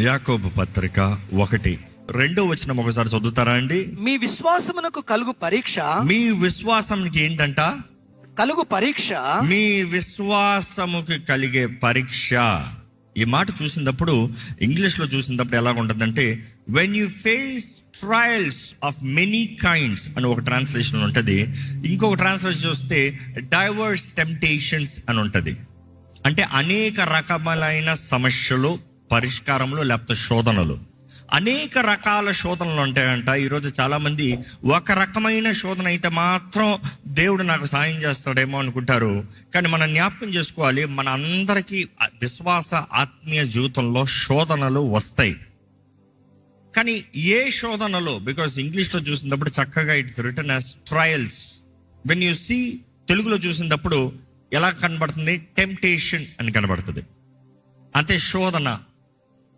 యాకోబు పత్రిక ఒకటి. రెండో వచనం ఒకసారి చదువుతారా అండి? మీ విశ్వాసమునకు కలుగు పరీక్ష మీ విశ్వాసంకి ఏంటంట? కలుగు పరీక్ష మీ విశ్వాసముకి కలిగే పరీక్ష. ఈ మాట చూసినప్పుడు ఇంగ్లీష్లో చూసినప్పుడు ఎలా ఉంటుందంటే when you face trials of many kinds అని ఒక ట్రాన్స్లేషన్ ఉంటుంది. ఇంకొక ట్రాన్స్లేషన్ చూస్తే డైవర్స్ టెంప్టేషన్స్ అని ఉంటుంది. అంటే అనేక రకములైన సమస్యలు పరిష్కారములు లేకపోతే శోధనలు. అనేక రకాల శోధనలు ఉంటాయంట. ఈరోజు చాలామంది ఒక రకమైన శోధన అయితే మాత్రం దేవుడు నాకు సాయం చేస్తాడేమో అనుకుంటారు. కానీ మనం జ్ఞాపకం చేసుకోవాలి మన అందరికీ విశ్వాస ఆత్మీయ జీవితంలో శోధనలు వస్తాయి. కానీ ఏ శోధనలో బికాస్ ఇంగ్లీష్లో చూసినప్పుడు చక్కగా it's written as trials when you see తెలుగులో చూసినప్పుడు ఎలా కనబడుతుంది? టెంప్టేషన్ అని కనబడుతుంది. అంతే శోధన.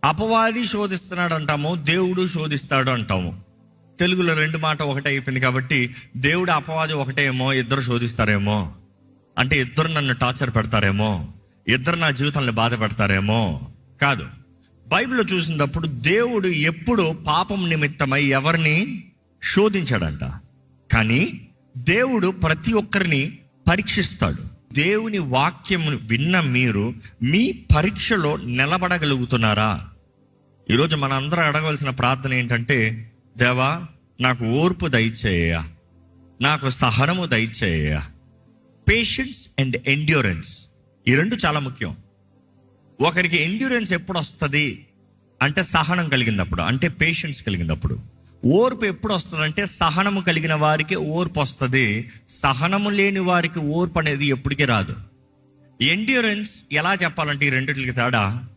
అపవాది శోధిస్తున్నాడు అంటాము దేవుడు శోధిస్తాడు అంటాము తెలుగులో రెండు మాట ఒకటే అయిపోయింది కాబట్టి దేవుడు అపవాది ఒకటేమో ఇద్దరు శోధిస్తారేమో. అంటే ఇద్దరు నన్ను టార్చర్ పెడతారేమో ఇద్దరు నా జీవితాన్ని బాధ పెడతారేమో. కాదు. బైబిల్లో చూసినప్పుడు దేవుడు ఎప్పుడు పాపం నిమిత్తమై ఎవరిని శోధించాడంట. కానీ దేవుడు ప్రతి ఒక్కరిని పరీక్షిస్తాడు. దేవుని వాక్యము విన్న మీరు మీ పరీక్షలో నిలబడగలుగుతున్నారా? ఈరోజు మన అందరం అడగవలసిన ప్రార్థన ఏంటంటే దేవా నాకు ఓర్పు దయచేయ నాకు సహనము దయచేయ పేషెన్స్ అండ్ ఎండ్యూరెన్స్ ఈ రెండు చాలా ముఖ్యం. ఒకరికి ఎండ్యూరెన్స్ ఎప్పుడు వస్తుంది అంటే సహనం కలిగినప్పుడు అంటే పేషెన్స్ కలిగినప్పుడు. ఓర్పు ఎప్పుడు వస్తుందంటే సహనము కలిగిన వారికి ఓర్పు వస్తుంది సహనము లేని వారికి ఓర్పు అనేది ఎప్పటికీ రాదు. ఎండ్యూరెన్స్ ఎలా చెప్పాలంటే ఈ రెండింటికి తేడా?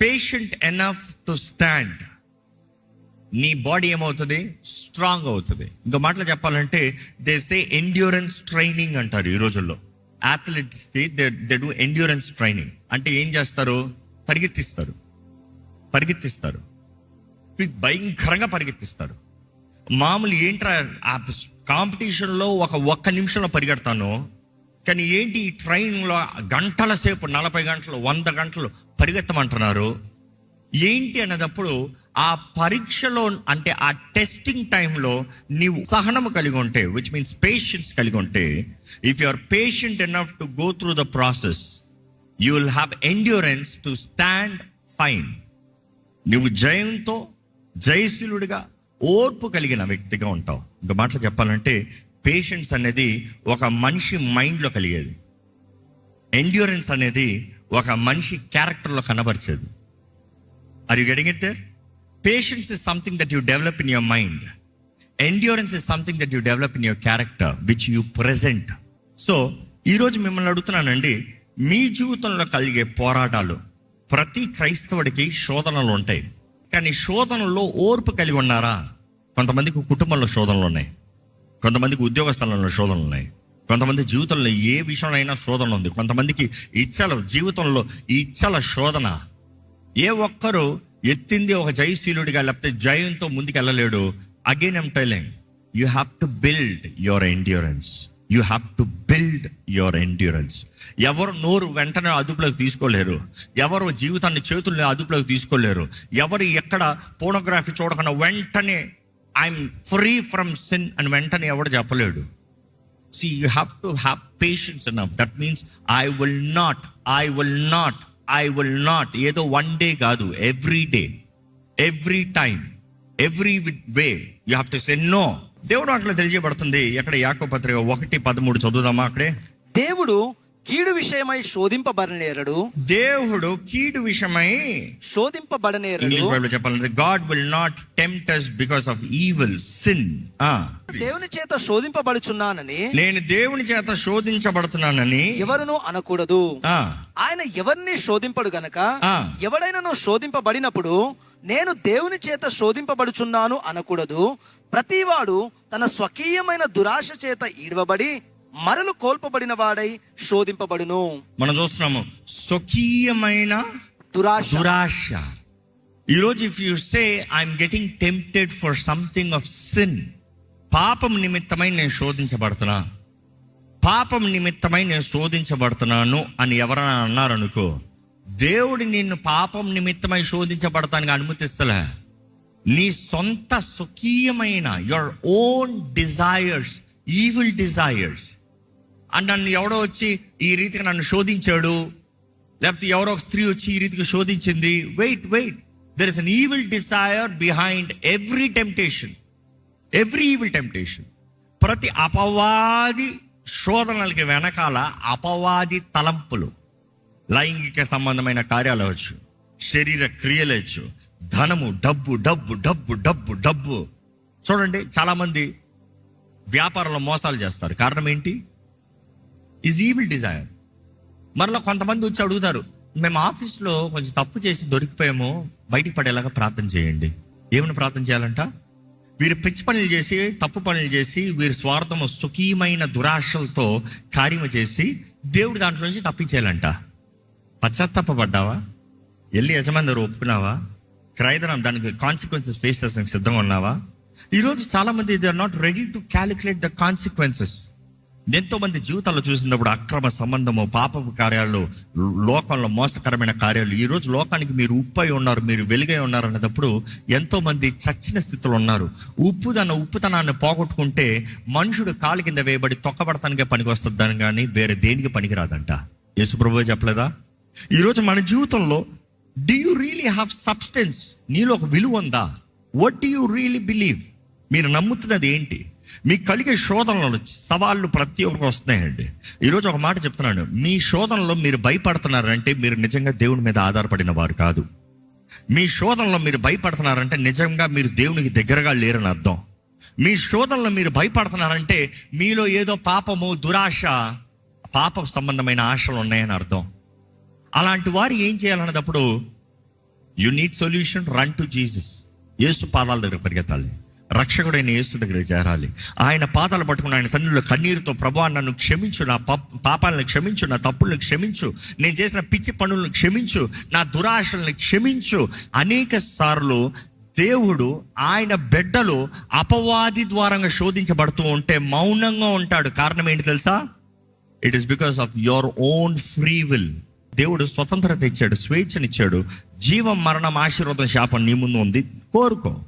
పేషెంట్ ఎనఫ్ టు స్టాండ్ నీ బాడీ ఏమవుతుంది? స్ట్రాంగ్ అవుతుంది. ఇంకో మాటలు చెప్పాలంటే దే సే ఎండ్యూరెన్స్ ట్రైనింగ్ అంటారు ఈ రోజుల్లో. అథ్లెట్స్కి they they do endurance training అంటే ఏం చేస్తారు? పరిగెత్తిస్తారు. పరిగెత్తిస్తారు. భయంకరంగా పరిగెత్తిస్తారు. మామూలు ఏంట్రా ఆ కాంపిటీషన్లో ఒక ఒక్క నిమిషంలో పరిగెడతాను కానీ ఏంటి ఈ ట్రైన్లో గంటల సేపు నలభై గంటలు వంద గంటలు పరిగెత్తమంటున్నారు? ఏంటి అన్నదప్పుడు ఆ పరీక్షలో అంటే ఆ టెస్టింగ్ టైంలో నీవు సహనము కలిగి ఉంటే విచ్ మీన్స్ పేషెన్స్ కలిగి ఉంటే if you are patient enough to go through the process you will have endurance to stand fine నువ్వు జయంతో జయశీలుడిగా ఓర్పు కలిగిన వ్యక్తిగా ఉంటావు. ఇంకా మాటలు చెప్పాలంటే పేషెన్స్ అనేది ఒక మనిషి మైండ్లో కలిగేది. ఎండ్యూరెన్స్ అనేది ఒక మనిషి క్యారెక్టర్లో కనబరిచేది. Are you getting it there patience is something that you develop in your mind endurance is something that you develop in your character which you present so ఈరోజు మిమ్మల్ని అడుగుతున్నానండి మీ జీవితంలో కలిగే పోరాటాలు ప్రతి క్రైస్తవుడికి శోధనలు ఉంటాయి. కానీ శోధనలో ఓర్పు కలిగి ఉన్నారా? కొంతమందికి కుటుంబంలో శోధనలు ఉన్నాయి. కొంతమందికి ఉద్యోగ స్థలంలో శోధనలు ఉన్నాయి. కొంతమంది జీవితంలో ఏ విషయంలో అయినా శోధన ఉంది. కొంతమందికి ఇచ్చల జీవితంలో ఈ ఇచ్చల శోధన. ఏ ఒక్కరు ఎత్తింది ఒక జయశీలుడిగా లేకపోతే జయంతో ముందుకు వెళ్ళలేడు again am telling you have to build your endurance you have to build your endurance ఎవరు నోరు వెంటనే అదుపులోకి తీసుకోలేరు. ఎవరు జీవితాన్ని చేతుల్ని అదుపులోకి తీసుకోలేరు. ఎవరు ఎక్కడ పోనోగ్రఫీ చూడకుండా వెంటనే ఐఎమ్ ఫ్రీ ఫ్రమ్ సిన్ అని వెంటనే ఎవడు చెప్పలేడు. See you have to have patience enough that means I will not I will not I will not ఏదో వన్ డే కాదు every day every time every way you have to say no దేవుడు అట్లా తెలియజేయబడుతుంది. ఎక్కడ యాకో పత్రిక ఒకటి పదమూడు చదువుదామా అక్కడే? దేవుడు కీడు విషయమై శోధింపబడనేరడు దేవుడు కీడు విషయమై శోధింపబడనేరడు ఇంగ్లీష్ బైబిల్ చెప్పాలంటే God will not tempt us because of evil sin దేవుని చేత శోధింపబడుచున్నానని నేను దేవుని చేత శోధించబడుతున్నానని ఎవరును అనకూడదు. ఆ, ఆయన ఎవరిని శోధింపడు గనక ఆ. ఎవడైనాను శోధింపబడినప్పుడు నేను దేవుని చేత శోధింపబడుచున్నాను అనకూడదు. ప్రతివాడు తన స్వకీయమైన దురాశ చేత ఈడవబడి మరలు కోల్పబడిన వాడై శోధింపబడును. మనం చూస్తున్నాము. స్వకీయమైన దురాశ. దురాశ. ఈరోజు if you say I'm getting tempted for something of sin పాపం నిమిత్తమై నేను శోధించబడుతున్నా. పాపం నిమిత్తమై నేను శోధించబడుతున్నాను అని ఎవరైనా అన్నారనుకో దేవుడు నిన్ను పాపం నిమిత్తమై శోధించబడటానికి అనుమతిస్తలే. నీ సొంత స్వకీయమైన your own desires evil desires and నన్ను ఎవడో వచ్చి ఈ రీతిగా నన్ను శోధించాడు లేకపోతే ఎవరో ఒక స్త్రీ వచ్చి ఈ రీతిగా శోధించింది. Wait wait there is an evil desire behind every temptation every evil temptation ప్రతి అపవాది శోధనలకి వెనకాల అపవాది తలంపులు. లైంగిక సంబంధమైన కార్యాలు అవచ్చు శరీర క్రియలు అవచ్చు ధనము డబ్బు డబ్బు డబ్బు డబ్బు డబ్బు. చూడండి చాలామంది వ్యాపారంలో మోసాలు చేస్తారు. కారణం ఏంటి? ఈజ్ ఈవిల్ డిజైర్ మరలా కొంతమంది వచ్చి అడుగుతారు మేము ఆఫీస్లో కొంచెం తప్పు చేసి దొరికిపోయాము బయటికి పడేలాగా ప్రార్థన చేయండి. ఏమైనా ప్రార్థన చేయాలంట? వీరు పిచ్చి పనులు చేసి తప్పు పనులు చేసి వీరి స్వార్థము సుఖీయమైన దురాశలతో కార్యము చేసి దేవుడు దాంట్లో నుంచి తప్పించేయాలంట. పశ్చాత్తాపడ్డావా వెళ్ళి యజమాని దగ్గర ఒప్పుకున్నావా? క్రైదనం దానికి కాన్సిక్వెన్సెస్ ఫేస్ చేసడానికి సిద్ధంగా ఉన్నావా? ఈరోజు చాలా మంది they are not ready to calculate the consequences ఎంతో మంది జీవితాల్లో చూసినప్పుడు అక్రమ సంబంధము పాపపు కార్యాలు లోకంలో మోసకరమైన కార్యాలు. ఈరోజు లోకానికి మీరు ఉప్పై ఉన్నారు మీరు వెలుగై ఉన్నారు అన్నప్పుడు ఎంతో మంది చచ్చిన స్థితిలో ఉన్నారు. ఉప్పు తన ఉప్పుతనాన్ని పోగొట్టుకుంటే మనుషుడు కాలు కింద వేయబడి తొక్కబడతానికే పనికి వస్తుందని కానీ వేరే దేనికి పనికిరాదంట. యేసుప్రభు చెప్పలేదా? ఈరోజు మన జీవితంలో do you really have substance నీలో ఒక విలువ ఉందా? వట్ యు రియలీ బిలీవ్ మీరు నమ్ముతున్నది ఏంటి? మీకు కలిగే శోధనలు సవాళ్ళు ప్రతి ఒక్కరికి వస్తున్నాయండి. ఈరోజు ఒక మాట చెప్తున్నాను. మీ శోధనలో మీరు భయపడుతున్నారంటే మీరు నిజంగా దేవుని మీద ఆధారపడిన వారు కాదు. మీ శోధనలో మీరు భయపడుతున్నారంటే నిజంగా మీరు దేవునికి దగ్గరగా లేరని అర్థం. మీ శోధనలో మీరు భయపడుతున్నారంటే మీలో ఏదో పాపము దురాశ పాప సంబంధమైన ఆశలు ఉన్నాయని అర్థం. అలాంటి వారు ఏం చేయాలన్నప్పుడు you need solution run to Jesus యేసు పాదాల దగ్గర పరిగెత్తాలి. రక్షకుడైన యేసు దగ్గర చేరాలి. ఆయన పాదాలు పట్టుకుని ఆయన సన్నిధిలో కన్నీరుతో ప్రభా నన్ను క్షమించు నా పాపాలను క్షమించు నా తప్పులను క్షమించు నేను చేసిన పిచ్చి పనులను క్షమించు నా దురాశలను క్షమించు. అనేక సార్లు దేవుడు ఆయన బిడ్డలు అపవాది ద్వారంగా శోధించబడుతూ ఉంటే మౌనంగా ఉంటాడు. కారణం ఏంటి తెలుసా? It is because of your own free will దేవుడు స్వతంత్రత ఇచ్చాడు స్వేచ్ఛనిచ్చాడు జీవం మరణం ఆశీర్వాదం శాపం నీ ముందు ఉంది. కోరుకో.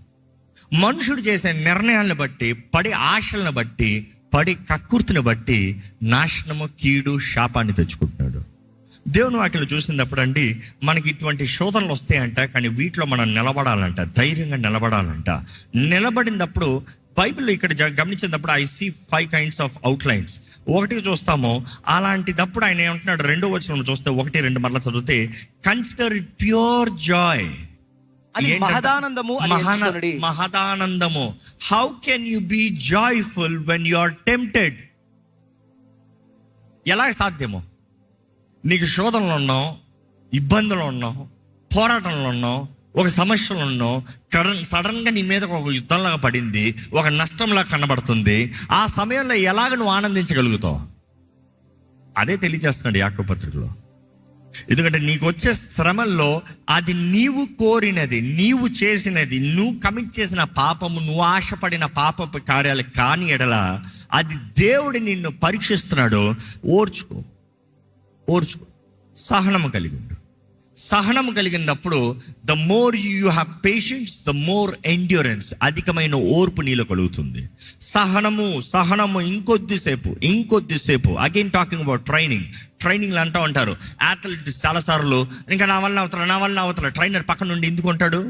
మనుషుడు చేసే నిర్ణయాలను బట్టి పడి ఆశలను బట్టి పడి కక్కుర్తిని బట్టి నాశనము కీడు శాపాన్ని తెచ్చుకుంటున్నాడు. దేవుని వాటిలో చూసినప్పుడు అండి మనకి ఇటువంటి శోధనలు వస్తాయంట కానీ వీటిలో మనం నిలబడాలంట ధైర్యంగా నిలబడాలంట. నిలబడినప్పుడు బైబిల్ ఇక్కడ జ- గమనించినప్పుడు I see five kinds of outlines ఒకటి చూస్తాము అలాంటిదప్పుడు ఆయన ఏమంటున్నాడు రెండో వచనం చూస్తే ఒకటి రెండు మరలా చదివితే కన్సిడర్ ఇట్ ప్యూర్ జాయ్ అది మహదానందము. మహదానందము. How can you be joyful when you are tempted ఎలా సాధ్యము? నీకు శోధనలు ఉన్నావు ఇబ్బందులు ఉన్నావు పోరాటంలో ఉన్నావు ఒక సమస్యలు ఉన్నావు సడన్గా నీ మీద ఒక యుద్ధంలాగా పడింది ఒక నష్టంలా కనబడుతుంది ఆ సమయంలో ఎలాగ నువ్వు ఆనందించగలుగుతావు? అదే తెలియజేస్తున్నాడు యాకో పత్రికలో. ఎందుకంటే నీకు వచ్చే శ్రమల్లో అది నీవు కోరినది నీవు చేసినది నువ్వు కమిట్ చేసిన పాపము నువ్వు ఆశపడిన పాపపు కార్యాలు కాని ఎడల అది దేవుడు నిన్ను పరీక్షిస్తున్నాడు. ఓర్చుకో ఓర్చుకో. సహనము కలిగి ఉండు. సహనం కలిగినప్పుడు the more you have patience the more endurance అధికమైన ఓర్పు నీలో కలుగుతుంది. సహనము సహనము ఇంకొద్దిసేపు ఇంకొద్దిసేపు అగైన్ టాకింగ్ అబౌట్ ట్రైనింగ్ ట్రైనింగ్లు అంటూ ఉంటారు. అథ్లెట్స్ చాలాసార్లు ఇంకా నా వల్ల అవుతారు నా వల్ల అవుతారు ట్రైనర్ పక్కన నుండి ఎందుకు ఉంటాడు?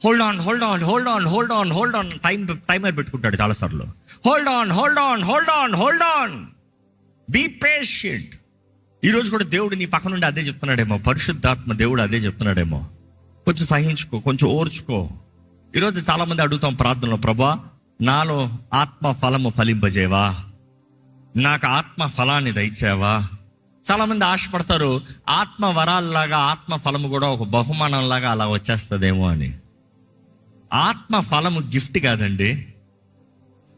Hold on hold on hold on hold on hold on time timer పెట్టుకుంటాడు చాలాసార్లు hold on hold on hold on hold on be patient ఈరోజు కూడా దేవుడు నీ పక్క నుండి అదే చెప్తున్నాడేమో. పరిశుద్ధాత్మ దేవుడు అదే చెప్తున్నాడేమో. కొంచెం సహించుకో కొంచెం ఓర్చుకో. ఈరోజు చాలామంది అడుగుతాం ప్రార్థనలో ప్రభా నాలో ఆత్మ ఫలము ఫలింపజేవా నాకు ఆత్మ ఫలాన్ని దయచేవా చాలామంది ఆశపడతారు ఆత్మ వరాల్లాగా ఆత్మ ఫలము కూడా ఒక బహుమానంలాగా అలా వచ్చేస్తుందేమో అని. ఆత్మ ఫలము గిఫ్ట్ కాదండి.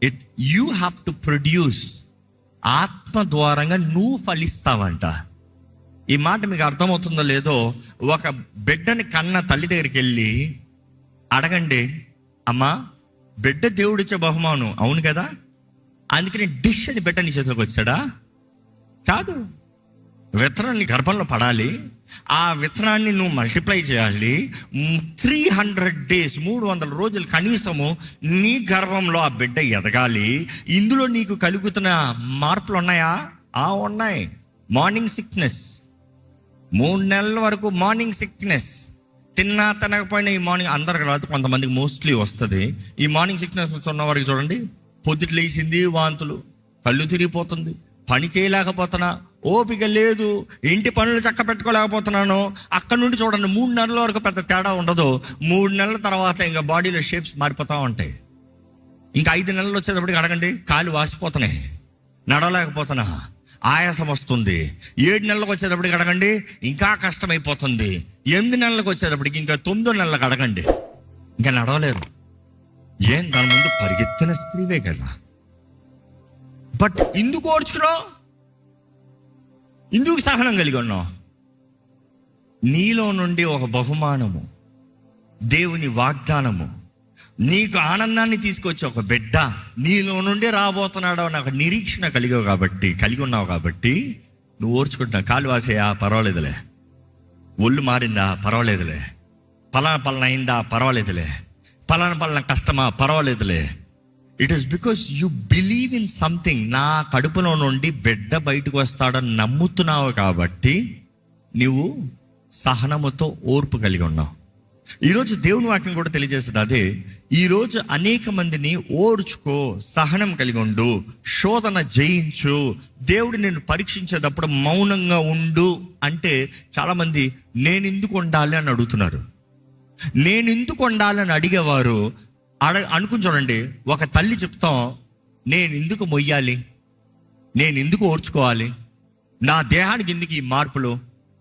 It you have to produce ఆత్మ ద్వారంగా నువ్వు ఫలిస్తావంట. ఈ మాట మీకు అర్థమవుతుందో లేదో ఒక బిడ్డని కన్న తల్లి దగ్గరికి వెళ్ళి అడగండి అమ్మా బిడ్డ దేవుడిచ్చే బహుమానం అవును కదా? అందుకని డిష్ అని బిడ్డ నీ చేతిలోకి వచ్చాడా? కాదు. విత్తనాన్ని గర్భంలో పడాలి. ఆ విత్తనాన్ని నువ్వు మల్టిప్లై చేయాలి. త్రీ హండ్రెడ్ డేస్ మూడు వందల రోజులు కనీసము నీ గర్భంలో ఆ బిడ్డ ఎదగాలి. ఇందులో నీకు కలుగుతున్న మార్పులు ఉన్నాయా? ఆ ఉన్నాయి. మార్నింగ్ సిక్నెస్ మూడు నెలల వరకు మార్నింగ్ సిక్నెస్ తిన్నా తినకపోయినా ఈ మార్నింగ్ అందరికి రాదు కొంతమందికి మోస్ట్లీ వస్తుంది. ఈ మార్నింగ్ సిక్నెస్ ఉన్న వారికి చూడండి పొద్దుట లేచింది వాంతులు కళ్ళు తిరిగిపోతుంది. పని చేయలేకపోతున్నా. ఓపిక లేదు. ఇంటి పనులు చక్క పెట్టుకోలేకపోతున్నాను అక్కడ నుండి చూడండి మూడు నెలల వరకు పెద్ద తేడా ఉండదు. మూడు నెలల తర్వాత ఇంకా బాడీలో షేప్స్ మారిపోతూ ఉంటాయి. ఇంకా ఐదు నెలలు వచ్చేటప్పటికి అడగండి కాలు వాసిపోతున్నాయి. నడవలేకపోతున్నా. ఆయాసం వస్తుంది. ఏడు నెలలకు వచ్చేటప్పటికి అడగండి ఇంకా కష్టమైపోతుంది. ఎనిమిది నెలలకు వచ్చేటప్పటికి ఇంకా తొమ్మిదో నెలలకు అడగండి. ఇంకా నడవలేరు ఏం? దాని ముందు పరిగెత్తిన స్త్రీవే కదా. బట్ ఎందుకు ఓడ్చుకున్నావు ఎందుకు సహనం కలిగి ఉన్నావు? నీలో నుండి ఒక బహుమానము దేవుని వాగ్దానము నీకు ఆనందాన్ని తీసుకొచ్చి ఒక బిడ్డ నీలో నుండి రాబోతున్నాడో నాకు నిరీక్షణ కలిగావు కాబట్టి కలిగి ఉన్నావు కాబట్టి నువ్వు ఓర్చుకుంటున్నావు కాలు వాసేయా? పర్వాలేదులే. ఒళ్ళు మారిందా? పర్వాలేదులే. పలానా పలానా అయిందా? పర్వాలేదులే. పలానా పలానా కష్టమా? పర్వాలేదులే. It is because you believe in something నా కడుపులో నుండి బిడ్డ బయటకు వస్తాడని నమ్ముతున్నావు కాబట్టి నువ్వు సహనముతో ఓర్పు కలిగి ఉన్నావు. ఈరోజు దేవుని వాక్యం కూడా తెలియజేస్తుంది అదే. ఈరోజు అనేక మందిని ఓర్చుకో సహనం కలిగి ఉండు శోధన జయించు దేవుడు నేను పరీక్షించేటప్పుడు మౌనంగా ఉండు అంటే చాలామంది నేను ఎందుకు ఉండాలి అని అడుగుతున్నారు. నేను ఎందుకు ఉండాలని అడిగేవారు అడ అనుకుని చూడండి ఒక తల్లి చెప్తాం నేను ఎందుకు మొయ్యాలి? నేను ఎందుకు ఓర్చుకోవాలి? నా దేహానికి ఎందుకు ఈ మార్పులు?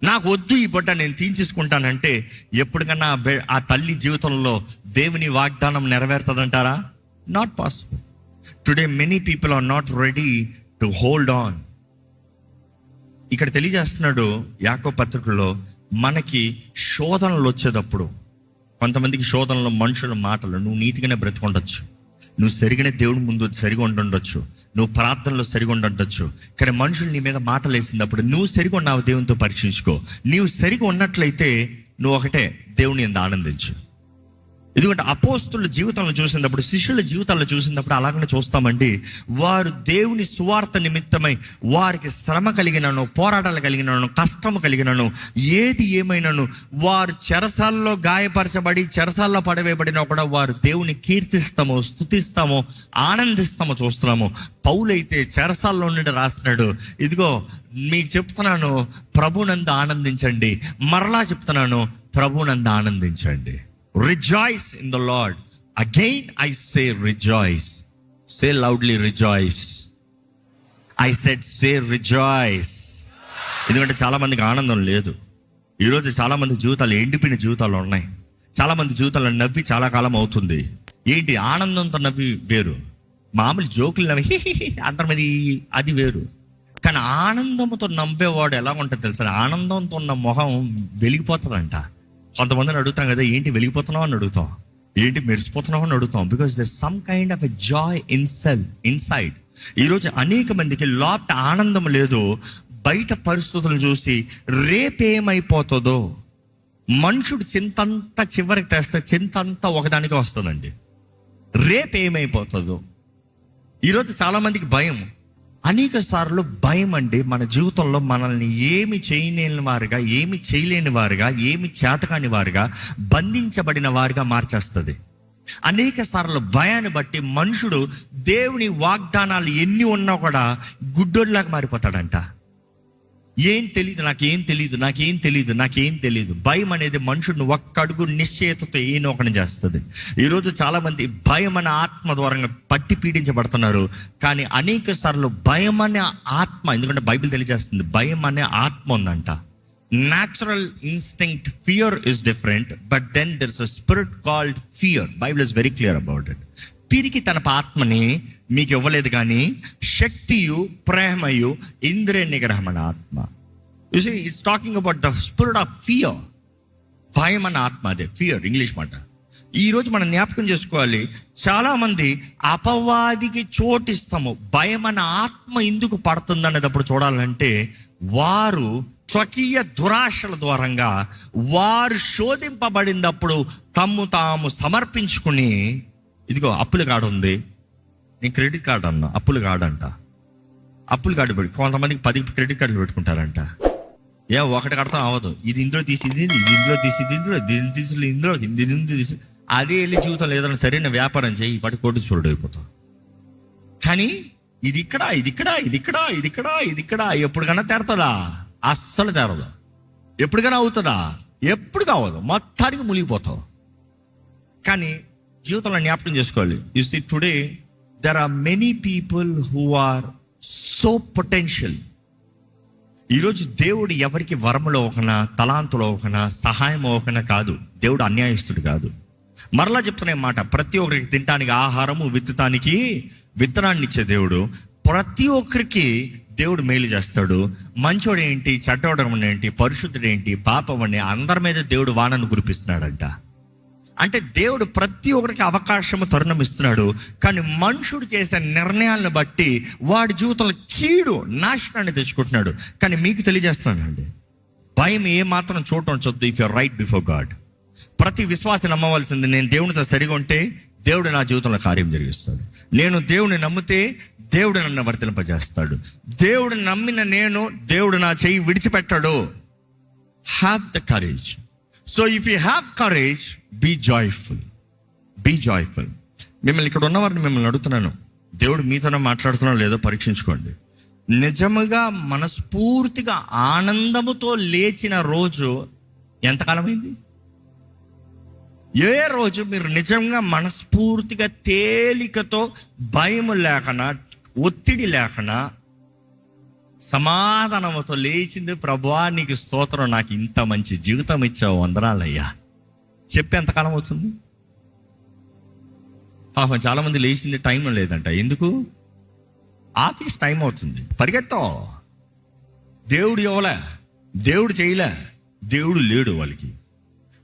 నాకు వద్దు ఈ బొట్ట నేను తీయించేసుకుంటానంటే ఎప్పటికన్నా ఆ ఆ తల్లి జీవితంలో దేవుని వాగ్దానం నెరవేరుతుందంటారా? Not possible today many people are not ready to hold on ఇక్కడ తెలియజేస్తున్నాడు యాకో పత్రికలో మనకి శోధనలు వచ్చేటప్పుడు కొంతమందికి శోధనలో మనుషుల మాటలు నువ్వు నీతిగానే బ్రతికొండొచ్చు. నువ్వు సరిగానే దేవుడి ముందు సరిగా ఉండొచ్చు నువ్వు ప్రార్థనలో సరిగా ఉండొచ్చు కానీ మనుషులు నీ మీద మాటలు వేసినప్పుడు నువ్వు సరిగా ఉన్నావు దేవునితో పరీక్షించుకో. నీవు సరిగా ఉన్నట్లయితే నువ్వు ఒకటే దేవుని ఎందు ఆనందించు. ఎందుకంటే అపోస్తుల జీవితంలో చూసినప్పుడు శిష్యుల జీవితాలను చూసినప్పుడు అలాగనే చూస్తామండి. వారు దేవుని సువార్త నిమిత్తమై వారికి శ్రమ కలిగినను పోరాటాలు కలిగినను కష్టము కలిగినను ఏది ఏమైనాను వారు చెరసాల్లో గాయపరచబడి చెరసాల్లో పడవేయబడినా కూడా వారు దేవుని కీర్తిస్తామో స్థుతిస్తామో ఆనందిస్తామో చూస్తున్నాము. పౌలైతే చెరసాల్లో నుండి రాస్తున్నాడు ఇదిగో మీకు చెప్తున్నాను ప్రభునందు ఆనందించండి. మరలా చెప్తున్నాను ప్రభునందు ఆనందించండి. Rejoice in the Lord again I say rejoice say loudly rejoice I said say rejoice ఎందుకంటే చాలా మందికి ఆనందం లేదు. ఈరోజు చాలా మంది జీవితాలు ఎండిపోయిన జీవితాలు ఉన్నాయి. చాలా మంది నవ్వి చాలా కాలం అవుతుంది. ఏంటి? ఆనందంతో నవ్వి వేరు. మామూలు జోకులు నవ్వి అందరి మీద అది వేరు. కానీ ఆనందంతో నవ్వేవాడు ఎలా ఉంటుంది తెలుసా? ఆనందంతో ఉన్న మొహం వెలిగిపోతుందంట. కొంతమందిని అడుగుతాం కదా ఏంటి వెలిగిపోతున్నావు అని అడుగుతాం. ఏంటి మెరిసిపోతున్నావు అని అడుగుతాం. Because there some kind of a joy in cell inside ఈరోజు అనేక మందికి లోపట ఆనందం లేదు. బయట పరిస్థితులను చూసి రేపేమైపోతుందో? మనుషుడు చింతంతా చివరికి తెస్తే చింతంతా ఒకదానికి వస్తుందండి. రేపేమైపోతుందో? ఈరోజు చాలామందికి భయం. అనేక సార్లు భయం అండి. మన జీవితంలో మనల్ని ఏమి చేయలేని వారుగా ఏమి చేయలేని వారుగా ఏమి చేతకాని వారుగా బంధించబడిన వారుగా మార్చేస్తుంది. అనేక సార్లు భయాన్ని బట్టి మనుషుడు దేవుని వాగ్దానాలు ఎన్ని ఉన్నా కూడా గుడ్డోడ్లాగా మారిపోతాడంట. ఏం తెలియదు నాకేం తెలియదు నాకేం తెలియదు నాకేం తెలియదు భయం అనేది మనుషుడిని ఒక్క అడుగు నిశ్చయతతో ఏనో ఒకటి చేస్తుంది. ఈరోజు చాలామంది భయం అనే ఆత్మ ద్వారా పట్టి పీడించబడుతున్నారు. కానీ అనేక సార్లు భయం అనే ఆత్మ ఎందుకంటే బైబిల్ తెలియజేస్తుంది భయం అనే ఆత్మ ఉందంట. Natural instinct fear is different but then there is a spirit called fear Bible is very clear about it పిరికి తన ఆత్మని మీకు ఇవ్వలేదు కానీ శక్తియు ప్రేమయు ఇంద్రియ నిగ్రహం అనే ఆత్మ it's talking about the spirit of fear భయం అన్న ఆత్మ అదే ఫియర్ ఇంగ్లీష్ మాట. ఈరోజు మనం జ్ఞాపకం చేసుకోవాలి చాలామంది అపవాదికి చోటిస్తాము. భయం అన్న ఆత్మ ఎందుకు పడుతుంది అనేటప్పుడు చూడాలంటే వారు స్వకీయ దురాశల ద్వారంగా వారు శోధింపబడినప్పుడు తమ్ము తాము సమర్పించుకుని ఇదిగో అప్పులు కాడుంది. నేను క్రెడిట్ కార్డు అన్నా అప్పులు కార్డు అంట కార్డు పెట్టి కొంతమందికి పది క్రెడిట్ కార్డులు పెట్టుకుంటారంట. ఏ ఒకటి కడతాం అవ్వదు. ఇది ఇందులో తీసి ఇది ఇందులో తీసి ఇది ఇందులో దీని తీసి ఇందులో ఇది తీసి. అదే వెళ్ళి జీవితంలో ఏదైనా సరైన వ్యాపారం చేయి ఇప్పటి కోటీశ్వరుడు అయిపోతాం కానీ ఇది ఇక్కడ ఇది ఇక్కడ ఇది ఇక్కడ ఇది ఇక్కడ ఇది ఇక్కడ ఎప్పటికైనా తెరతదా? అస్సలు తెరదు. ఎప్పటికైనా అవుతుందా? ఎప్పుడు కావదు. మొత్తానికి మునిగిపోతావు. కానీ జీవితంలో జ్ఞాపకం చేసుకోవాలి. You see today there are many people who are so potential ఈరోజు దేవుడు ఎవరికి వరములో ఒకనా తలాంతులు ఒకనా సహాయం ఒకనా కాదు. దేవుడు అన్యాయస్తుడు కాదు. మరలా చెప్తున్న మాట ప్రతి ఒక్కరికి తినడానికి ఆహారము విత్తడానికి విత్తనాన్ని ఇచ్చే దేవుడు. ప్రతి ఒక్కరికి దేవుడు మేలు చేస్తాడు. మంచోడు ఏంటి చెడ్డోడం ఏంటి పరిశుద్ధుడు ఏంటి పాపం అని అందరి మీద దేవుడు వానను కురిపిస్తున్నాడంట. అంటే దేవుడు ప్రతి ఒక్కరికి అవకాశము తరుణం ఇస్తున్నాడు. కానీ మనుషుడు చేసే నిర్ణయాలను బట్టి వాడి జీవితంలో కీడు నాశనాన్ని తెచ్చుకుంటున్నాడు. కానీ మీకు తెలియజేస్తున్నానండి. భయం ఏ మాత్రం చూడటం ఉంచొద్దు if you're right before God ప్రతి విశ్వాసం నమ్మవలసింది నేను దేవునితో సరిగా ఉంటే దేవుడు నా జీవితంలో కార్యం జరిగిస్తాడు. నేను దేవుని నమ్మితే దేవుడు నన్ను వర్తింపజేస్తాడు దేవుడు నమ్మిన నేను దేవుడు నా చెయ్యి విడిచిపెట్టాడు. Have the courage so if you have courage be joyful be joyful మిమ్మల్ని ఇక్కడ ఉన్నవారిని మిమ్మల్ని అడుగుతున్నాను. దేవుడు మీతోనే మాట్లాడుతున్నాడో లేదో పరీక్షించుకోండి. నిజముగా మనస్ఫూర్తిగా ఆనందముతో లేచిన రోజు ఎంతకాలమైంది? ఏ రోజు మీరు నిజంగా మనస్ఫూర్తిగా తేలికతో భయం లేకుండా ఒత్తిడి లేకుండా సమాధానంతో లేచింది ప్రభా నీకు స్తోత్రం నాకు ఇంత మంచి జీవితం ఇచ్చావు వందనాలయ్యా. చెప్పి ఎంతకాలం అవుతుంది? పాపం చాలామంది లేచింది టైం లేదంట. ఎందుకు? ఆఫీస్ టైం అవుతుంది. పరిగెత్తాం దేవుడు ఇవ్వలే. దేవుడు చేయలే. దేవుడు లేడు వాళ్ళకి.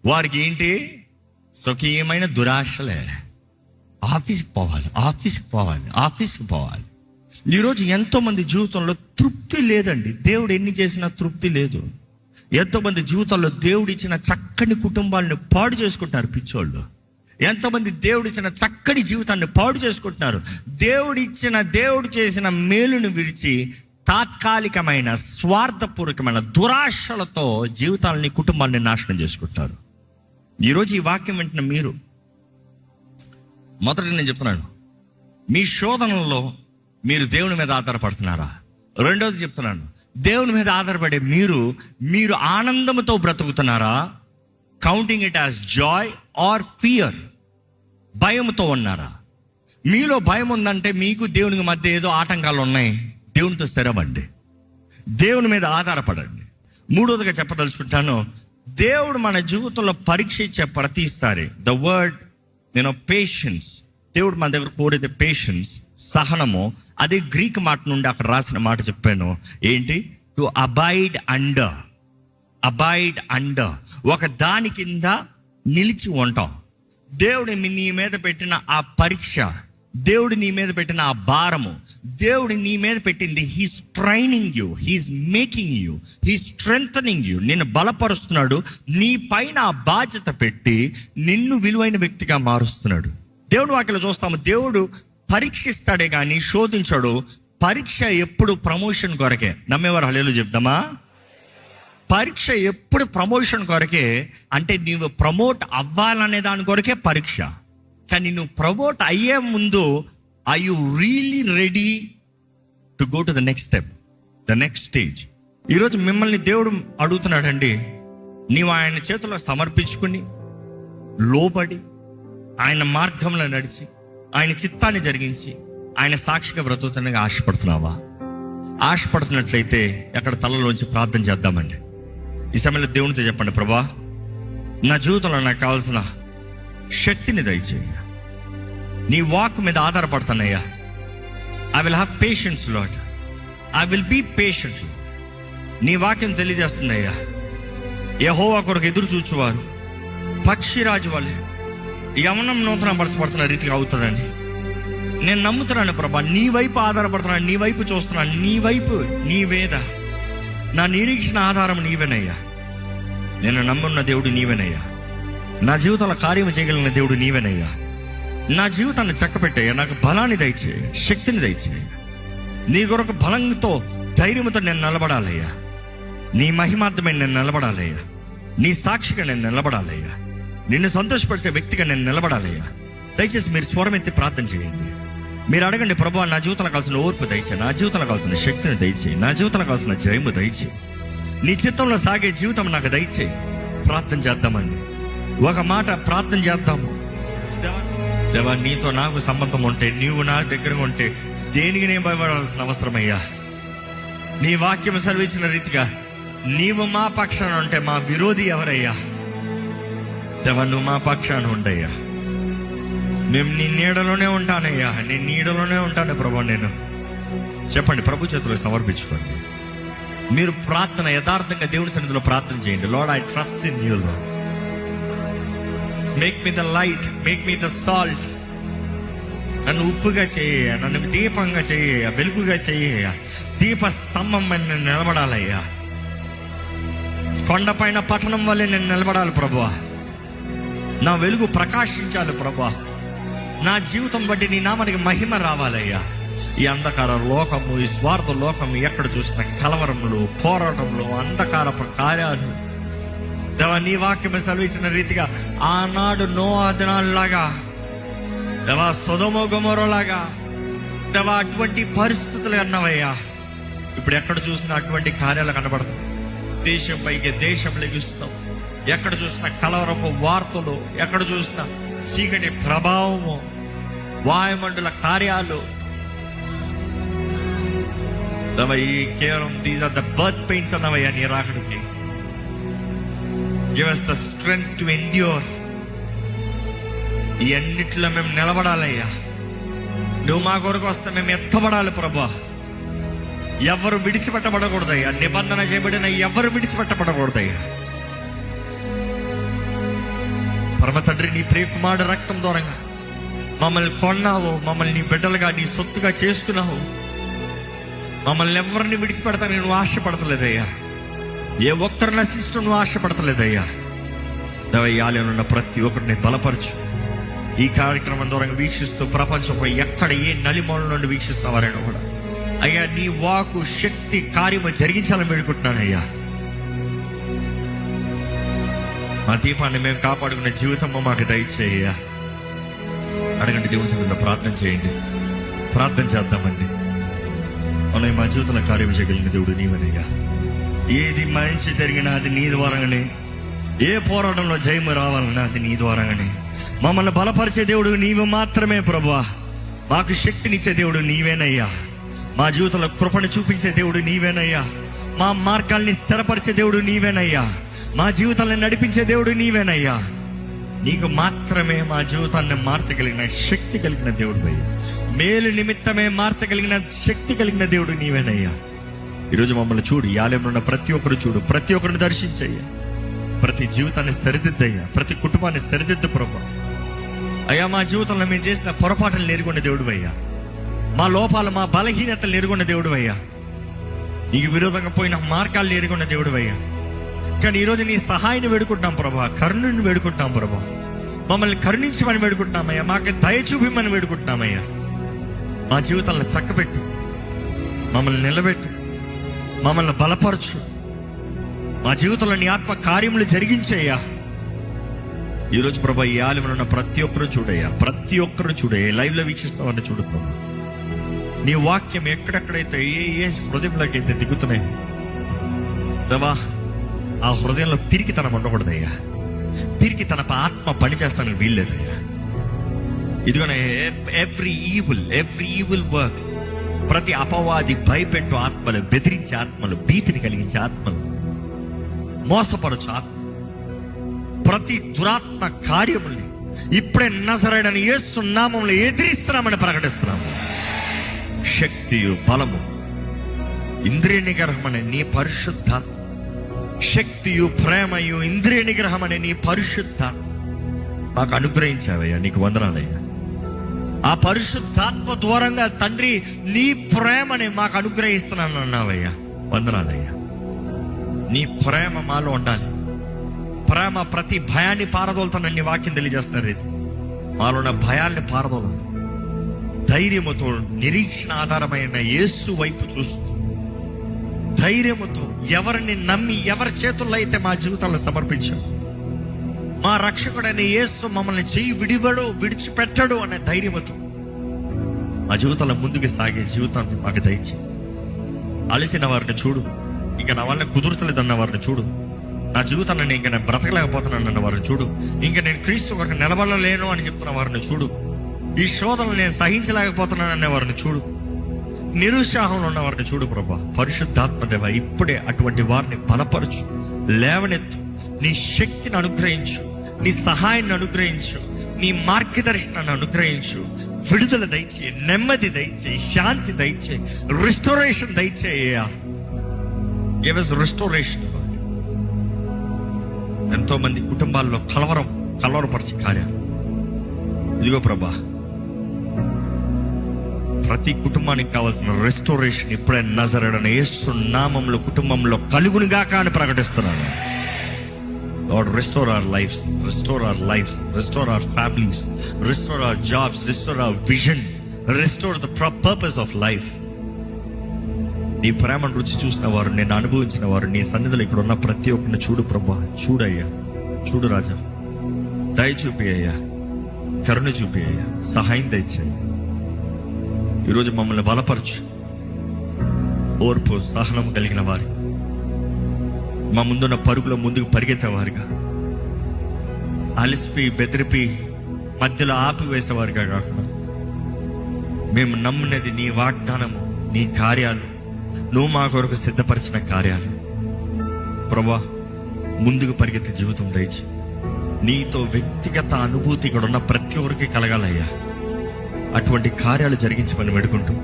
వారికి ఏంటి? స్వకీయమైన దురాశలే. ఆఫీస్కి పోవాలి ఆఫీస్కి పోవాలి ఆఫీస్కి పోవాలి. ఈరోజు ఎంతోమంది జీవితంలో తృప్తి లేదండి. దేవుడు ఎన్ని చేసినా తృప్తి లేదు. ఎంతోమంది జీవితంలో దేవుడు ఇచ్చిన చక్కని కుటుంబాలను పాడు చేసుకుంటారు పిచ్చోళ్ళు. ఎంతోమంది దేవుడు ఇచ్చిన చక్కని జీవితాన్ని పాడు చేసుకుంటున్నారు. దేవుడు ఇచ్చిన దేవుడు చేసిన మేలును విడిచి తాత్కాలికమైన స్వార్థపూర్వకమైన దురాశలతో జీవితాలని కుటుంబాన్ని నాశనం చేసుకుంటారు ఈరోజు ఈ వాక్యం వెంటనే మీరు మొదట నేను చెప్తున్నాను. మీ శోధనలో మీరు దేవుని మీద ఆధారపడుతున్నారా? రెండోది చెప్తున్నాను. దేవుని మీద ఆధారపడే మీరు మీరు ఆనందంతో బ్రతుకుతున్నారా? Counting it as joy or fear భయంతో ఉన్నారా? మీలో భయం ఉందంటే మీకు దేవునికి మధ్య ఏదో ఆటంకాలు ఉన్నాయి. దేవునితో స్థిరమండి దేవుని మీద ఆధారపడండి. మూడోదిగా చెప్పదలుచుకుంటాను దేవుడు మన జీవితంలో పరీక్ష ఇచ్చే ప్రతిసారి ద వర్డ్ నేను పేషెన్స్ దేవుడు మన దగ్గర కోరేది పేషెన్స్ సహనము. అదే గ్రీక్ మాట నుండి అక్కడ రాసిన మాట చెప్పాను. ఏంటి? To abide under abide under ఒక దాని కింద నిలిచి ఉంటాం. దేవుడు నీ మీద పెట్టిన ఆ పరీక్ష దేవుడు నీ మీద పెట్టిన ఆ భారము దేవుడు నీ మీద పెట్టింది he's training you he's making you he strength you నిన్ను బలపరుస్తున్నాడు నీ పైన ఆ బాధ్యత పెట్టి నిన్ను విలువైన వ్యక్తిగా మారుస్తున్నాడు. దేవుడు వాక్యలో చూస్తాము దేవుడు పరీక్షిస్తాడే కానీ శోధించాడు. పరీక్ష ఎప్పుడు ప్రమోషన్ కొరకే. నమ్మేవారు హలేలు చెప్దామా? పరీక్ష ఎప్పుడు ప్రమోషన్ కొరకే అంటే నీవు ప్రమోట్ అవ్వాలనే దాని కొరకే పరీక్ష. కానీ నువ్వు ప్రమోట్ అయ్యే ముందు I you really ready to go to the next step the next stage ఈరోజు మిమ్మల్ని దేవుడు అడుగుతున్నాడండి. నీవు ఆయన చేతిలో సమర్పించుకుని లోబడి ఆయన మార్గంలో నడిచి ఆయన చిత్తాన్ని జరిగించి ఆయన సాక్షిగా బ్రతుకుతుండగా ఆశపడుతున్నావా? ఆశపడుతున్నట్లయితే ఎక్కడ తలలోంచి ప్రార్థన చేద్దామండి. ఈ సమయంలో దేవునితో చెప్పండి ప్రభా నా జీవితంలో నాకు కావాల్సిన శక్తిని దయచేయ. నీ వాక్ మీద ఆధారపడుతున్నాయ్యా I will have patience lot I will be patient నీ వాక్యం తెలియజేస్తుందయ్యా. యహోవా కొరకు ఎదురు చూచువారు. పక్షిరాజు వాళ్ళు యవనం నూతన పరచబడుతున్న రీతిగా అవుతుందండి. నేను నమ్ముతున్నాను ప్రభా నీ వైపు ఆధారపడుతున్నాను నీ వైపు చూస్తున్నాను నీ వైపు నీ వేద. నా నిరీక్షణ ఆధారం నీవేనయ్యా. నేను నమ్మున్న దేవుడు నీవేనయ్యా. నా జీవితంలో కార్యం చేయగలిగిన దేవుడు నీవేనయ్యా. నా జీవితాన్ని చక్కపెట్టయ్యా నాకు బలాన్ని దయచేయ శక్తిని దయచేయ. నీ కొరకు బలంతో ధైర్యంతో నేను నిలబడాలయ్యా. నీ మహిమార్థమైన నేను నిలబడాలయ్యా. నీ సాక్షిగా నేను నిలబడాలయ్యా. నిన్ను సంతోషపరిచే వ్యక్తిగా నేను నిలబడాలయ్యా. దయచేసి మీరు స్వరం ఎత్తి ప్రార్థన చేయండి. మీరు అడగండి ప్రభు నా జీవితంలో కావాల్సిన ఓర్పు దయచేయి. నా జీవితంలో కావాల్సిన శక్తిని దయచేయి. నా జీవితంలో కావాల్సిన జయము దయచేయి. నీ చిత్తంలో సాగే జీవితం నాకు దయచేయి. ప్రార్థన చేద్దామండి. ఒక మాట ప్రార్థన చేద్దాము. లేవా దేవా నీతో నాకు సంబంధం ఉంటే నీవు నా దగ్గర ఉంటే దేనికి నేను భయపడాల్సిన అవసరమయ్యా? నీ వాక్యం సెలవిచ్చిన రీతిగా నీవు మా పక్షాన ఉంటే మా విరోధి ఎవరయ్యా? దేవా నువ్వు మా పక్షాన ఉండయ్యా. మేము నీ నీడలోనే ఉంటానయ్యా. నీ నీడలోనే ఉంటాను ప్రభా నేను. చెప్పండి ప్రభు చేతులు సమర్పించుకోండి. మీరు ప్రార్థన యథార్థంగా దేవుని సన్నిధిలో ప్రార్థన చేయండి. Lord I trust in you lo make me the light make me the salt నన్ను ఉప్పుగా చేయ నన్ను దీపంగా చేయ వెలుగుగా చేయ దీప స్తంభం నేను నిలబడాలయ్యా. కొండపైన పట్టణం వల్లే నేను నిలబడాలి ప్రభువా నా వెలుగు ప్రకాశించాలి ప్రభా. నా జీవితం బట్టి నీ నామానికి మహిమ రావాలయ్యా. ఈ అంధకార లోకము ఈ స్వార్థ లోకము ఎక్కడ చూసిన కలవరములు పోరాటములు అంధకారపు కార్యాలు. దేవా నీ వాక్యం సెలవిచ్చిన రీతిగా ఆనాడు నో దినాల్లాగా దేవా సుధమో గుమరోలాగా దేవా అటువంటి పరిస్థితులు అన్నవయ్యా ఇప్పుడు ఎక్కడ చూసినా అటువంటి కార్యాలు కనబడతాం దేశం పైకి దేశం లెగిస్తాం. ఎక్కడ చూసినా కలవరపు వార్తలు ఎక్కడ చూసినా చీకటి ప్రభావము వాయుమండల కార్యాలు. ఈ కేవలం these are the birth pains అన్నవయ్యా నీ రాకడికి. Give us the strengths to endure ఈ అన్నిట్లో మేము నిలబడాలయ్యా. నువ్వు మా కొరకు వస్తే మేము ఎత్తబడాలి ప్రభా. ఎవరు విడిచిపెట్టబడకూడదయ్యా. నిబంధన చేయబడిన ఎవరు విడిచిపెట్టబడకూడదయ్యా. పరమ తండ్రి నీ ప్రియకుమారుడు రక్తం దూరంగా. మమ్మల్ని కొన్నావు మమ్మల్ని నీ బిడ్డలుగా నీ సొత్తుగా చేసుకున్నావు. మమ్మల్ని ఎవరిని విడిచిపెడతానని నువ్వు ఆశపడతలేదయ్యా. ఏ ఒక్కరు నశిస్తూ నువ్వు ఆశపడతలేదయ్యా. దవయ్యాలను ఉన్న ప్రతి ఒక్కరిని బలపరచు. ఈ కార్యక్రమం ద్వారా వీక్షిస్తూ ప్రపంచంపై ఎక్కడ ఏ నలిమూల నుండి వీక్షిస్తావారైనా కూడా. అయ్యా నీ వాకు శక్తి కార్యము జరిగించాలని వేడుకుంటున్నాను అయ్యా మా దీపాన్ని మేము కాపాడుకునే జీవితము మాకు దయచేయ్యా అడగండి దేవుని సన్నిధిలో ప్రార్థన చేయండి. ప్రార్థన చేద్దామండి. మనం మా జీవితంలో కార్యం చేయగలిగిన దేవుడు నీవనయ్యా. ఏది మంచి జరిగినా అది నీ ద్వారానే. ఏ పోరాటంలో జయము రావాలన్నా అది నీ ద్వారానే. మమ్మల్ని బలపరిచే దేవుడు నీవు మాత్రమే ప్రభా. మాకు శక్తినిచ్చే దేవుడు నీవేనయ్యా. మా జీవితంలో కృపను చూపించే దేవుడు నీవేనయ్యా. మా మార్గాల్ని స్థిరపరిచే దేవుడు నీవేనయ్యా. మా జీవితాన్ని నడిపించే దేవుడు నీవేనయ్యా. నీకు మాత్రమే మా జీవితాన్ని మార్చగలిగిన శక్తి కలిగిన దేవుడు అయ్యా. మేలు నిమిత్తమే మార్చగలిగిన శక్తి కలిగిన దేవుడు నీవేనయ్యా. ఈరోజు మమ్మల్ని చూడు యాలయంలో ఉన్న ప్రతి ఒక్కరు చూడు ప్రతి ఒక్కరిని దర్శించయ్యా. ప్రతి జీవితాన్ని సరిదిద్దయ్యా ప్రతి కుటుంబాన్ని సరిదిద్దు ప్రభా అయ్యా మా జీవితంలో మేము చేసిన పొరపాటులు నేర్కొన్న దేవుడు అయ్యా. మా లోపాలు మా బలహీనతలు నేర్కొన్న దేవుడు అయ్యా. నీకు విరోధంగా పోయిన మార్గాలు నేర్కొన్న దేవుడు అయ్యా. కానీ ఈరోజు నీ సహాయాన్ని వేడుకుంటున్నాం ప్రభా. కరుణుని వేడుకుంటున్నాం ప్రభా. మమ్మల్ని కరుణించమని వేడుకుంటున్నామయ్యా మాకు దయచూపిమని వేడుకుంటున్నామయ్యా మా జీవితాలను చక్కబెట్టు. మమ్మల్ని నిలబెట్టు. మమ్మల్ని బలపరచు. మా జీవితంలో నీ ఆత్మ కార్యములు జరిగించేయ్యా ఈరోజు ప్రభా ఈ ఆలయంలో ఉన్న ప్రతి ఒక్కరు చూడయ్యా ప్రతి ఒక్కరు చూడయ్యా లైవ్లో వీక్షిస్తామని చూడు నీ వాక్యం ఎక్కడెక్కడైతే ఏ ఏ హృదయంలోకి అయితే దిగుతున్నాయి. దవా ఆ హృదయంలో పిరికితనం ఉండకూడదయ్యా. పిరికి తన ఆత్మ పని చేస్తానికి వీల్లేదయ్యా ఇదిగోనే every evil every evil works ప్రతి అపవాది భయపెట్టు ఆత్మలు బెదిరించే ఆత్మలు భీతిని కలిగించే ఆత్మలు. మోసపరచు ఆత్మ. ప్రతి దురాత్మ కార్యముల్ని ఇప్పుడే నజరడని ఏస్తున్నామంలో ఎదిరిస్తున్నామని ప్రకటిస్తున్నాము. శక్తియు బలము ఇంద్రియ నిగ్రహం అనే నీ పరిశుద్ధాత్మ శక్తియు ప్రేమయు ఇంద్రియ నిగ్రహం అనే నీ పరిశుద్ధాత్మ. మాకు అనుగ్రహించావయ్యా నీకు వందనాలయ్యా. ఆ పరిశుద్ధాత్మ దూరంగా తండ్రి నీ ప్రేమని మాకు అనుగ్రహిస్తున్నాను అన్నావయ్యా. వందనాలయ్యా. నీ ప్రేమ మాలో ఉండాలి. ప్రేమ ప్రతి భయాన్ని పారదోలుతానని నీ వాక్యం తెలియజేస్తున్నారు ఇది. మాలో ఉన్న భయాల్ని పారదోలాలి. ధైర్యముతో నిరీక్షణ ఆధారమైన యేసు వైపు చూస్తుంది ధైర్యముతో ఎవరిని నమ్మి ఎవరి చేతుల్లో అయితే మా జీవితాలను సమర్పించాం మా రక్షకుడైన యేసు మమ్మల్ని చెయ్యి విడివడు విడిచిపెట్టడు అనే ధైర్యముతో మా జీవితంలో ముందుకు సాగే జీవితాన్ని మాకు దయచి అలసిన వారిని చూడు. ఇంకా నా వల్ల కుదురుతలేదన్న వారిని చూడు. నా జీవితాన్ని నేను ఇంకా నేను బ్రతకలేకపోతున్నాను అన్న వారిని చూడు. ఇంకా నేను క్రీస్తు కొరకు నిలబడలేను అని చెప్తున్న వారిని చూడు. ఈ శోధనలు నేను సహించలేకపోతున్నాను అనే వారిని చూడు. నిరుత్సాహంలో ఉన్న వారిని చూడు ప్రభా. పరిశుద్ధాత్మ దేవ ఇప్పుడే అటువంటి వారిని బలపరచు. లేవనెత్తు. నీ శక్తిని అనుగ్రహించు. నీ సహాయాన్ని అనుగ్రహించు. నీ మార్గదర్శనాన్ని అనుగ్రహించు. విడుదల దయచేయి నెమ్మది దయచేయి శాంతి దయచేయి రిస్టోరేషన్ దయచేయ గివ్ us restoration. ఎంతో మంది కుటుంబాల్లో కలవరం కలవరపరిచే కార్యాలు. ఇదిగో ప్రభా ప్రతి కుటుంబానికి కావాల్సిన రెస్టోరేషన్ ఇప్పుడే నజరడని ఏసు నామంలో కుటుంబంలో కలుగునిగా కానీ ప్రకటిస్తున్నాను. God restore our life restore our life restore our families restore our jobs restore our vision restore the purpose of life నీ ప్రేమను రుచి చూసిన వారు నేను అనుభవించిన వారు నీ సన్నిధిలో ఇక్కడ ఉన్న ప్రతి ఒక్కరిని చూడు ప్రభా. చూడయ్యా. చూడు రాజా. దయ చూపి అయ్యా. కరుణ చూపి అయ్యా. సహాయం దయచేయ్యా ఈరోజు మమ్మల్ని బలపరచు. ఓర్పు సహనం కలిగిన వారి. మా ముందున్న పరుగులో ముందుకు పరిగెత్తేవారుగా. అలిసిపి బెదిరిపి మధ్యలో ఆపివేసేవారుగా కాకుండా. మేము నమ్మినది నీ వాగ్దానము నీ కార్యాలు. నువ్వు మా కొరకు సిద్ధపరిచిన కార్యాలు. ప్రభా ముందుకు పరిగెత్తే జీవితం దయచి నీతో వ్యక్తిగత అనుభూతి ఇక్కడ ఉన్న ప్రతి ఒక్కరికి కలగాలయ్యా. అటువంటి కార్యాలు జరిగించమని వేడుకుంటూ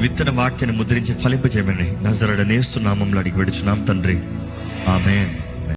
విత్తన వాక్యాన్ని ముద్రించి ఫలింపజేయమని నజరడనేస్తున్నామంలో అడిగి విడుచున్నాం తండ్రి. ఆమెన్.